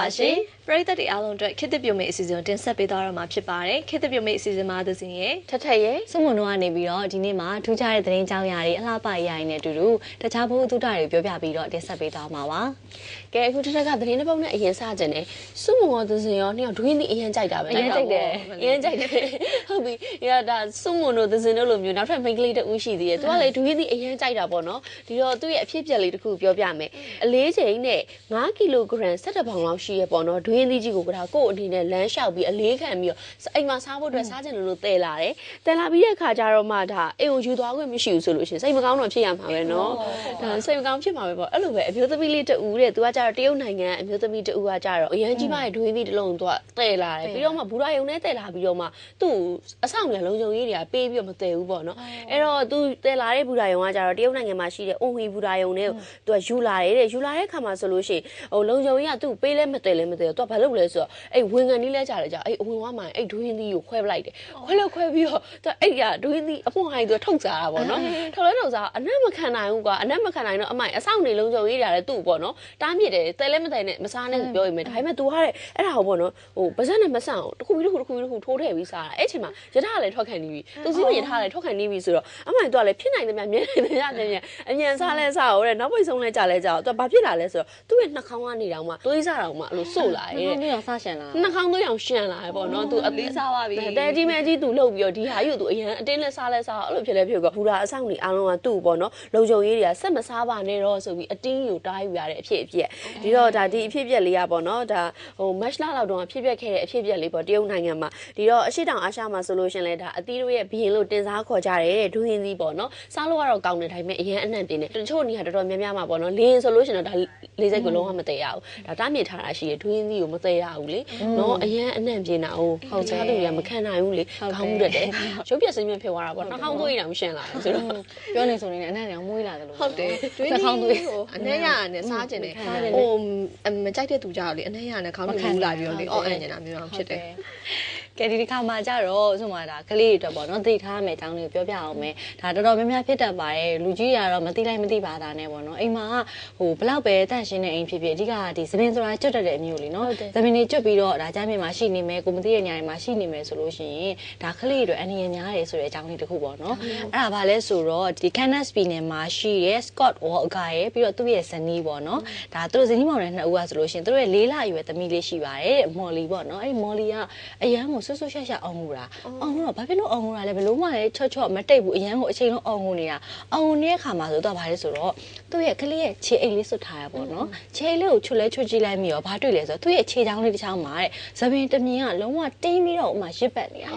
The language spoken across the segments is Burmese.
ပါရှင် ပရိသတ်တွေအားလုံးအတွက်ခေတ်သစ်ပြုံးမိတ်အစီအစဉ်ကိုတင်ဆက်ပေးသွားတော့မှာဖြစ်ပါတယ်ခေတ်သစ်ပြုံးမိတ်အစီအစဉ်မှာသစဉ်ရဲ့ထထရဲ့စုမုံတို့ကနေပြီးတော့ဒီနေ့မှာထူးခြားတဲ့သတင်းကြောင်းရာတွေအလှပရရင်နဲ့အတူတူတခြားဘုသူတ္တတွေပြောပြပြီးတော့တင်ဆက်ပေးသွားမှာပါကဲအခုထထကသတင်းတစ်ပုဒ်နဲ့အရင်စကြတယ်စုမုံရောသစင်ရောနှစ်ယောက်ဒွင်းသီးအရင်ကြိုက်တာပဲအရင်ကြိုက်တယ်အရင်ကြိုက်တယ်ဟုတ်ပြီရဒါစုမုံတို့သစင်တို့လိုမျိုးနောက်ထပ်မိန်းကလေးတူရှိသေးတယ်သူကလေဒွင်းသီးအရင်ကြိုက်တာပေါ့နော်ဒီတော့သူ့ရဲ့အဖြစ်အပျက်လေးတစ်ခုပြောပြမယ်အလေးချိန်နဲ့9ကီလိုဂရမ်17ပေါင်လောက်ရှိရပေါ့နော်ဒွင်းသီးကြီးကိုကဒါကို့အနေနဲ့လမ်းလျှောက်ပြီးအလေးခံပြီးတော့အိမ်မှာစားဖို့အတွက်စားချင်လို့လို့တဲလာတယ်တဲလာပြီးတဲ့ခါကျတော့မှဒါအိမ်ကိုယူသွားခွင့်မရှိဘူးဆိုလို့ရှိရင်စိတ်မကောင်းတော့ဖြစ်ရမှာပဲနော်ဒါစိတ်မကောင်းဖြစ်မှာပဲပေါ့အဲ့လိုပဲအမျိုးသမီးလေးတူတဲ့သူကကျတော့တရုတ်နိုင်ငံအမျိုးသမီးတူကကျတော့အရန်ကြီးမရဲ့ဒွေးသီးတစ်လုံးသူကတဲလာတယ်ပြီးတော့မှဘူရာယုံနဲ့တဲလာပြီးတော့မှသူ့အဆောင်လည်းလုံခြုံရေးတွေကပေးပြီးတော့မတဲဘူးပေါ့နော်အဲ့တော့သူတဲလာတဲ့ဘူရာယုံကကျတော့တရုတ်နိုင်ငံမှာရှိတဲ့အွန်ဟီဘူရာယုံနဲ့သူကယူလာတယ်တဲ့ယူလာတဲ့ခါမှာဆိုလို့ရှိရင်ဟိုလုံခြုံရေးကသူ့ပေးလဲမတဲလဲမတဲတော့သူကဘာလုပ်လဲဆိုတော့အဲ့ဝင်ခံလေးလဲကြတယ်ကြာအဲ့အဝင်ဝါမှအဲ့ဒူးဟင်းသီးကိုခွဲပလိုက်တယ်ခွဲလို့ခွဲပြီးတော့သူအဲ့ရဒူးဟင်းသီးအပွန်ဟိုင်းသူထုတ်စားတာပေါ့နော်ထုတ်လဲထုတ်စားအနက်မခံနိုင်ဘူးကွာအနက်မခံနိုင်တော့အမိုင်အဆောင်နေလုံးစုံရေးရတယ်သူ့ပေါ့နော်တားမြစ်တယ်တဲလဲမတဲနဲ့မစားနဲ့ပြောရင်မယ်ဒါပေမဲ့ तू ဟာတဲ့အဲ့ဒါဟောပေါ့နော်ဟိုပါဇက်နဲ့မဆန့်အောင်တစ်ခုပြီးတစ်ခုတစ်ခုတစ်ခုထိုးထည့်ပြီးစားတာအဲ့ချိန်မှာရထားလည်းထွက်ခံနေပြီသူစီးမရထားလည်းထွက်ခံနေပြီဆိုတော့အမိုင်သူကလည်းဖြစ်နိုင်တယ်များမြဲနိုင်တယ်များတယ်များအမြန်စားလဲစားဟောတဲ့နောက်ပိတ်ဆုံးလဲကြလဲကြတော့သူကဘာဖြစ်လာလဲဆိုတော့သူ့ရဲ့နှာခေါင်းကနေတောင်မှသွေးစားတောင်မှအဲ့လိုစို့လာတယ်ရဲ့ နှာခေါင်းလေးအောင်ဆရှန်လာ နှာခေါင်းသွေးအောင်ရှန်လာရဲ့ပေါ့နော် तू အ လေးစားပါပြီ တဲကြီးမဲကြီး तू လှုပ်ပြီးတော့ဒီဟာကြီးကို तू အရင်အတင်းလဲစားလဲစားအဲ့လိုဖြစ်လဲဖြစ်ကောဘူရာအဆောင်နေအားလုံးကသူ့ပေါ့နော်လုံခြုံရေးတွေကဆက်မစားပါနဲ့တော့ဆိုပြီးအတင်းကိုတားယူရတဲ့အဖြစ်အပျက်ဒီတော့ဒါဒီအဖြစ်အပျက်လေးကပေါ့နော်ဒါဟိုမတ်လလောက်တုန်းကဖြစ်ပျက်ခဲ့တဲ့အဖြစ်အပျက်လေးပေါ့တရုတ်နိုင်ငံမှာဒီတော့အရှိတောင်အာရှမှာဆိုလို့ရှင်လဲဒါအသီးတို့ရဲ့ဘီရင်လို့တင်စားခေါ်ကြတယ်တဲ့ဒူးရင်းသီးပေါ့နော်စားလို့ကတော့ကောင်းတယ်ဒါပေမဲ့အရင်အနှံ့တင်တယ်တချို့နေရာတော်တော်များများမှာပေါ့နော်လင်းဆိုလို့ရှင်တော့ဒါလေးစိတ်ကိုလုံးဝမတည့်ရဘူးဒါတားမြစ်ထားတာရှိတယ်ဒူးရင်းသီးကို မတည့်ရဘူးလေနော်အရင်အနှံ့ပြင်းတာဟုတ်ဟုတ်စားသူတွေကမခံနိုင်ဘူးလေခေါင်းမှုတက်တယ်ရုပ်ပြက်စိမ့်မြဖြစ်သွားတာပေါ့နှာခေါင်းသွေးတောင်ရှင်းလာတယ်ဆိုတော့ပြောနေဆိုနေတယ်အနက်ရောင်မွေးလာတယ်လို့ဟုတ်တယ်တွင်းနှာခေါင်းသွေးဟိုအနှဲ့ရရနဲ့စားကျင်တယ်စားကျင်တယ်ဟိုမကြိုက်တဲ့သူကြောက်လေအနှဲ့ရနဲ့ခေါင်းတွေမူလာပြီးတော့လေအော်အန်နေတာမျိုးအောင်ဖြစ်တယ် ကဲဒီတစ်ခါမှကြတော့ဆိုမှဒါကလေးတွေအတွက်ပေါ့နော်သိထားရမယ်အကြောင်းလေးကိုပြောပြအောင်မယ်ဒါတော်တော်များများဖြစ်တတ်ပါတယ်လူကြီးရတော့မသိလိုက်မသိပါတာနဲ့ပေါ့နော်အိမ်မှာဟိုဘလောက်ပဲတန့်ရှင်းတဲ့အိမ်ဖြစ်ဖြစ်အဓိကဒီသမင်းဆိုတာကျွတ်တတ်တဲ့အမျိုးလေးနော်သမင်းတွေကျွတ်ပြီးတော့ဒါကြမ်းမြင်မှာရှိနေမယ်ကိုမသိတဲ့ညတွေမှာရှိနေမယ်ဆိုလို့ရှိရင်ဒါကလေးတွေအနည်းများတယ်ဆိုတဲ့အကြောင်းလေးတစ်ခုပေါ့နော်အဲ့ဒါဘာလဲဆိုတော့ဒီ Kansas ပြည်နယ်မှာရှိတဲ့ Scott Walker ရဲ့ပြီးတော့သူ့ရဲ့ဇနီးပေါ့နော်ဒါသူတို့ဇနီးမောင်နဲ့နှစ်ဦးကဆိုလို့ရှိရင်သူတို့ရဲ့လေးလအရွယ်သမီးလေးရှိပါတယ်မော်လီပေါ့နော်အဲ့ဒီမော်လီကအရန်ကိုဆွဆွရှက်ရှက်အောင်ငူတာအောင်ငူတော့ဘာဖြစ်လို့အောင်ငူတာလဲဘယ်လို့မှလည်းချော့ချော့မတိတ်ဘူးအရန်ကိုအချိန်လုံးအောင်ငူနေတာအောင်ငူနေတဲ့ခါမှာဆိုတော့ဘာလဲဆိုတော့သူ့ရဲ့ကလေးရဲ့ခြေအိမ်လေးစွတ်ထားရပေါ့နော်ခြေအိမ်လေးကိုချွတ်လဲချွတ်ကြည့်လိုက်မိရောဘာတွေ့လဲဆိုတော့သူ့ရဲ့ခြေချောင်းလေးတစ်ချောင်းမှာတဲ့သပင်တမြင်ကလုံးဝတင်းပြီးတော့ဥမာရစ်ပတ်နေတာ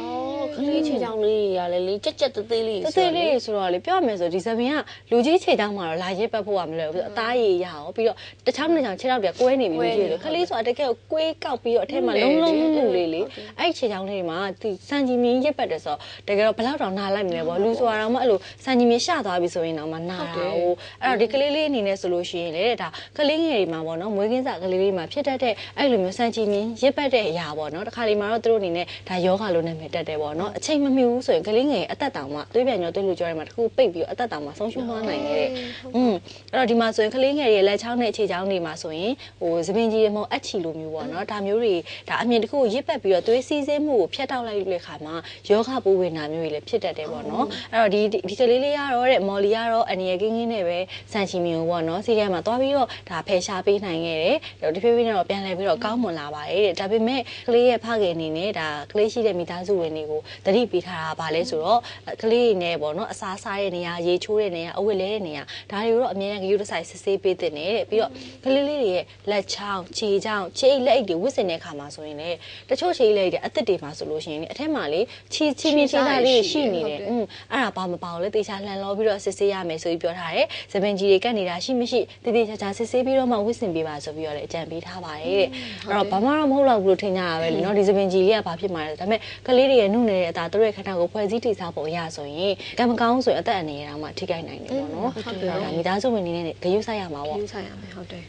အော်ခလေးချေချောင်းလေးရလဲလေကြက်ကြက်သေးသေးလေးတသေးလေးဆိုတော့လေပြောရမယ်ဆိုဒီသပင်ကလူကြီးခြေချောင်းမှာတော့လာရစ်ပတ်ဖို့ကမလွယ်ဘူးအသားရည်ရအောင်ပြီးတော့တစ်ချောင်းတစ်ချောင်းခြေထောက်တွေကကွဲနေပြီလို့ရှိတယ်ခလေးဆိုတာတကယ်ကိုကွဲကောက်ပြီးတော့အထက်မှာလုံးလုံးလုံးလုံးလေးလေအဲ့ခြေချောင်းလေးမှာဒီစံကြီးမြင်းရစ်ပတ်တယ်ဆိုတော့တကယ်တော့ဘလောက်တောင်နာလိုက်မလဲပေါ့လူဆိုတာတော့မှအဲ့လိုစံကြီးမြင်းရှသွားပြီဆိုရင်တော့မှနာတာဟိုအဲ့တော့ဒီကလေးလေးအနေနဲ့ဆိုလို့ရှိရင်လေဒါကလေးငယ်တွေမှာပေါ့နော်မွေးကင်းစာကလေးလေးမှာဖြစ်တတ်တဲ့အဲ့လိုမျိုးစံကြီးမြင်းရစ်ပတ်တဲ့အရာပေါ့နော်တခါလေးမှာတော့သူတို့အနေနဲ့ဒါယောဂလို့နာမည်တက်တယ်ပေါ့နော်အချိန်မမီဘူးဆိုရင်ကလေးငယ်အသက်တောင်မှသွေးပြန်ညောသွေးလူကြောတွေမှာတခုပိတ်ပြီးတော့အသက်တောင်မှဆုံးရှုံးသွားနိုင်ခဲ့တဲ့อืมအဲ့တော့ဒီမှာဆိုရင်ကလေးငယ်တွေလက်ချောင်းနဲ့အခြေချောင်းတွေမှာဆိုရင်ဟိုသပင်ကြီးတွေမဟုတ်အချီလိုမျိုးပေါ့နော်ဒါမျိုးတွေဒါအမြင်တစ်ခုကိုရစ်ပတ်ပြီးတော့သွေးစီးဆင်းမှုကိုဖျက်တောက်လိုက်တဲ့ခါမှာယောဂပိုးဝင်တာမျိုးတွေလည်းဖြစ်တတ်တယ်ပေါ့နော်အဲ့တော့ဒီဒီကလေးလေးကတော့တဲ့မော်လီကတော့အနေရကင်းကင်းနဲ့ပဲဆန်ချီမီကိုပေါ့နော်စီးထဲမှာသွားပြီးတော့ဒါဖယ်ရှားပေးနိုင်ခဲ့တယ်တဖြည်းဖြည်းနဲ့တော့ပြန်လဲပြီးတော့ကောင်းမွန်လာပါတယ်တဲ့ဒါပေမဲ့ကလေးရဲ့ဖခင်အနေနဲ့ဒါကလေးရှိတဲ့မိသားစုဝင်တွေကိုတတိပေးထားတာပါလဲဆိုတော့ကလေးတွေနဲ့ပေါ့နော်အစားစားတဲ့နေရာရေချိုးတဲ့နေရာအဝတ်လဲတဲ့နေရာဒါတွေကိုတော့အမြဲတမ်းဂရုတစိုက်စစ်ဆေးပေးတဲ့နေတဲ့ပြီးတော့ကလေးလေးတွေရဲ့လက်ချောင်းခြေချောင်းခြေအိတ်လက်အိတ်တွေဝစ်စင်တဲ့ခါမှာဆိုရင်လေတချို့ခြေအိတ်လက်အိတ်တွေအသက်တွေမှာဆိုလို့ရှိရင်လေအထက်မှာလေခြေခြေမြင့်ခြေသားလေးတွေရှိနေတယ်อืมအဲ့ဒါဘာမပါဘူးလေတေချာလှန်လောပြီးတော့စစ်ဆေးရမယ်ဆိုပြီးပြောထားတယ်သပင်ကြီးတွေကတ်နေတာရှိမရှိတည်တည်ချာချာစစ်ဆေးပြီးတော့မှဝစ်စင်ပေးပါဆိုပြီးတော့လည်းအကြံပေးထားပါတယ်တဲ့အဲ့တော့ဘာမှတော့မဟုတ်တော့ဘူးလို့ထင်ကြရပဲလေနော်ဒီသပင်ကြီးလေးကဘာဖြစ်မှာလဲဒါပေမဲ့ကလေးတွေရဲ့နှုတ်နေတဲ့အသာတို့ရဲ့ခန္ဓာကိုယ်ဖွဲ့စည်းတည်ဆောက်ပုံအရဆိုရင်ကံမကောင်းဆိုရင်အသက်အန္တရာယ်တောင်မှထိခိုက်နိုင်တယ်ပေါ့နော်ဟုတ်တယ်ဒါမိသားစုဝင်အနေနဲ့ဂရုစိုက်ရမှာပေါ့ယူဆိုင်ရမယ်ဟုတ်တယ်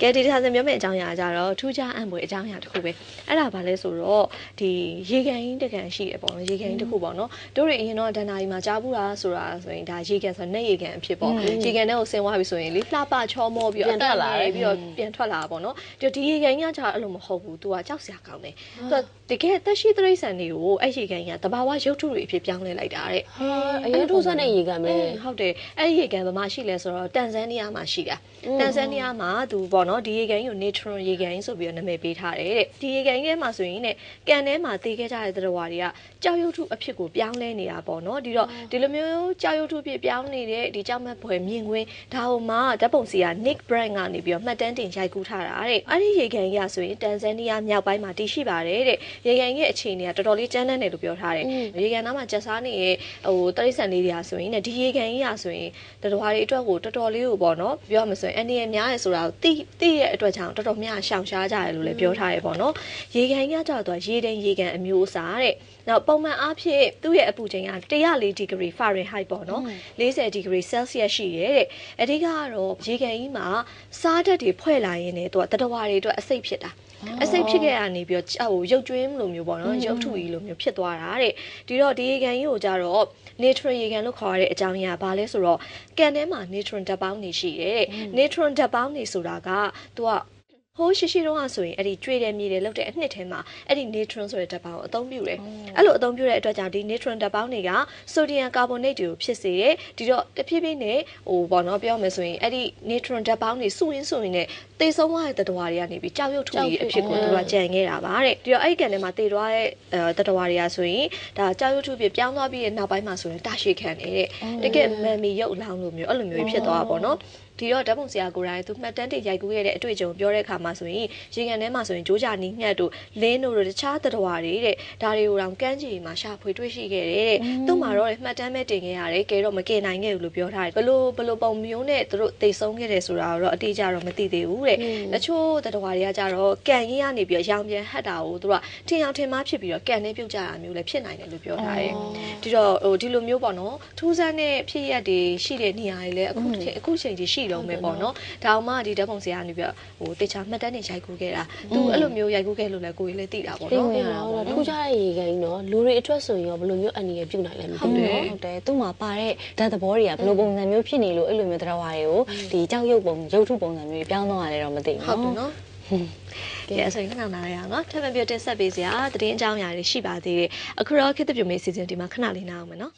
ကကဲဒီတစ်ခါစပြောမယ့်အကြောင်းအရာကြတော့ထူးခြားအံ့ဖွယ်အကြောင်းအရာတစ်ခုပဲအဲ့ဒါဘာလဲဆိုတော့ဒီရေကန်ကြီးတကန်ရှိတယ်ပေါ့နော်ရေကန်ကြီးတစ်ခုပေါ့နော်တို့တွေအရင်တော့ဒန်နာရီမှာကြားဘူးလားဆိုတာဆိုရင်ဒါရေကန်ဆိုတော့နှက်ရေကန်အဖြစ်ပေါ့ရေကန်ထဲကိုဆင်းသွားပြီဆိုရင်လေလှပချောမောပြီးတော့ပြန်ထွက်လာတယ်ပြီးတော့ပြန်ထွက်လာတာပေါ့နော်ဒီဒီရေကန်ကြီးကကြာအဲ့လိုမဟုတ်ဘူးသူကကြောက်စရာကောင်းတယ်သူကတကယ်သက်ရှိသရိษံတွေကိုအဲ့ရေကန်ကြီးကတဘာဝရုပ်ထုတွေအဖြစ်ပြောင်းလဲလိုက်တာတဲ့ဟာအရင်ထိုးဆက်တဲ့ရေကမယ်ဟုတ်တယ်အဲ့ဒီရေကန်ဘယ်မှာရှိလဲဆိုတော့တန်ဇန်နီးယားမှာရှိတာတန်ဇန်နီးယားမှာသူပေါနော်ဒီရေကန်ကြီးကို neutron ရေကန်ကြီးဆိုပြီးတော့နာမည်ပေးထားတယ်တဲ့ဒီရေကန်ကြီးထဲမှာဆိုရင်ねကန်ထဲမှာတည်ခဲ့ကြတဲ့သတ္တဝါတွေကကြောက်ရွံ့ထုအဖြစ်ကိုပြောင်းလဲနေတာပေါ့နော်ဒီတော့ဒီလိုမျိုးကြောက်ရွံ့ထုအဖြစ်ပြောင်းနေတဲ့ဒီကြောက်မက်ဖွယ်မြင်ကွင်းဒါဟိုမှာဓာတ်ပုံစီက Nick Brand ကနေပြီးတော့မှတ်တမ်းတင်ရိုက်ကူးထားတာတဲ့အဲ့ဒီရေကန်ကြီးကဆိုရင်တန်ဇန်နီးယားမြောက်ပိုင်းမှာတည်ရှိပါတယ်တဲ့ရေကန်ကြီးရဲ့အခြေအနေကတော်တော်လေးကျန်းတန်းတယ်လို့ပြောထားတယ်ရေကန်သားမှာကျက်စားနေတဲ့ဟိုတရိษံလေးတွေကဆိုရင်ねဒီရေကန်ကြီးကဆိုရင်တတော်တွေအတွက်ကိုတော်တော်လေးကိုပေါ့နော်ပြောရမဆိုရင်အနေရများရဆိုတာကိုတိ တိရဲ့အတွက်ကြောင့်တော်တော်များရှောင်ရှားကြတယ်လို့လည်းပြောထားတယ်ပေါ့နော်ရေကန်ကြီးကကြောက်တော့ရေတိန်ရေကန်အမျိုးအစားတဲ့နောက်ပုံမှန်အားဖြင့်သူ့ရဲ့အပူချိန်က104ဒီဂရီဖာရင်ဟိုက်ပေါ့နော်40ဒီဂရီဆဲလ်ဆီယပ်ရှိရဲတဲ့အဓိကကတော့ရေကန်ကြီးမှာစားဓာတ်တွေဖွဲ့လာရင်းနဲ့သူကတတော်တွေအတွက်အစိတ်ဖြစ်တာ အစိတ်ဖြစ်ခဲ့ရနေပြီးတော့ဟိုရုပ်ကျွင်းလိုမျိုးပေါ့နော်ရုပ်ထုကြီးလိုမျိုးဖြစ်သွားတာတဲ့ဒီတော့ဒီရေကန်ကြီးကိုကြတော့ neutron ရေကန်လို့ခေါ်ရတဲ့အကြောင်းအရာဘာလဲဆိုတော့ကန်ထဲမှာ neutron ဓာတ်ပေါင်းနေရှိတယ်တဲ့ neutron ဓာတ်ပေါင်းနေဆိုတာကသူက ဟိုးရှိရှိတုန်းကဆိုရင်အဲ့ဒီကျွေတယ်မြေတယ်လောက်တဲ့အနှစ်ထဲမှာအဲ့ဒီ neutron ဆိုတဲ့ဓာတ်ပေါင်းကိုအသုံးပြုတယ်အဲ့လိုအသုံးပြုတဲ့အတွက်ကြောင့်ဒီ neutron ဓာတ်ပေါင်းတွေက sodium carbonate တွေကိုဖြစ်စေတယ်ဒီတော့တဖြည်းဖြည်းနဲ့ဟိုပေါ့နော်ပြောမယ်ဆိုရင်အဲ့ဒီ neutron ဓာတ်ပေါင်းတွေစုရင်းစုရင်းနဲ့တေဆုံးသွားတဲ့သတ္တဝါတွေကနေပြီးကြောက်ရွံ့ထူကြီးအဖြစ်ကိုသူကကြံခဲ့တာပါတဲ့ဒီတော့အဲ့ဒီကန်ထဲမှာတေသွားတဲ့အဲသတ္တဝါတွေကဆိုရင်ဒါကြောက်ရွံ့ထူဖြစ်ပြောင်းသွားပြီးတဲ့နောက်ပိုင်းမှာဆိုရင်တာရှည်ခံနေတဲ့တကယ်မန်မီရုပ်လောင်းလိုမျိုးအဲ့လိုမျိုးဖြစ်သွားတာပေါ့နော် ဒီတော့ဓာတ်ပုံဆရာကိုယ်တိုင်သူမှတ်တမ်းတင်ရိုက်ကူးခဲ့တဲ့အတွေ့အကြုံပြောတဲ့အခါမှာဆိုရင်ရေကန်ထဲမှာဆိုရင်ဂျိုးကြနီးငှက်တို့လင်းတို့တို့တခြားသတ္တဝါတွေတဲ့ဒါတွေကိုတော့ကန်းချီမှာရှာဖွေတွေ့ရှိခဲ့တယ်တဲ့သူ့မှာတော့မှတ်တမ်းမဲ့တင်ခဲ့ရတယ်ကဲတော့မကင်နိုင်ခဲ့ဘူးလို့ပြောထားတယ်ဘလို့ဘလို့ပုံမျိုးနဲ့သူတို့တိတ်ဆုံးခဲ့တယ်ဆိုတာတော့အတိအကျတော့မသိသေးဘူးတဲ့တချို့သတ္တဝါတွေကကြတော့ကန်ရင်းကနေပြီးရောင်ပြန်ဟတ်တာကိုသူတို့ကထင်အောင်ထင်မှားဖြစ်ပြီးတော့ကန်နဲ့ပြုတ်ကြတာမျိုးလည်းဖြစ်နိုင်တယ်လို့ပြောထားတယ်ဒီတော့ဟိုဒီလိုမျိုးပေါ့နော်ထူးဆန်းတဲ့ဖြစ်ရက်တွေရှိတဲ့နေရာတွေလည်းအခုအခုချိန်ကြီးရှိလုံးပဲပေါ့နော်ဒါမှဒီဓာတ်ပုံဆရာကနေပြီးဟိုတေချာမှတ်တမ်းနေရိုက်ကူးခဲ့တာသူအဲ့လိုမျိုးရိုက်ကူးခဲ့လို့လည်းကိုယ်ကြီးလည်းသိတာပေါ့တင်နော်ဝင်ရတာပေါ့ထူးခြားတဲ့ရေကန်ကြီးနော်လူတွေအတွက်ဆိုရင်ရောဘယ်လိုမျိုးအန္တရာယ်ပြုနိုင်လဲမသိဟုတ်ဘူးတယ်နော်ဟုတ်တယ်သူ့မှာပါတဲ့ဓာတ်သဘောတွေကဘယ်လိုပုံစံမျိုးဖြစ်နေလို့အဲ့လိုမျိုးတရားဝါတွေကိုဒီကြောက်ရွံ့ပုံရုပ်ထုပုံစံမျိုးတွေပြောင်းသွားရတယ်တော့မသိဘူးဟုတ်တယ်နော်နော်ကဲအဲ့ဆိုရင်ခဏနားရအောင်နော်ထပ်မံပြတင်ဆက်ပေးစရာတည်င်းအကြောင်းအရာတွေရှိပါသေးတယ်အခုတော့ခေတ်သစ်ပြုံမေးစီစဉ်ဒီမှာခဏလေးနားအောင်မယ်နော်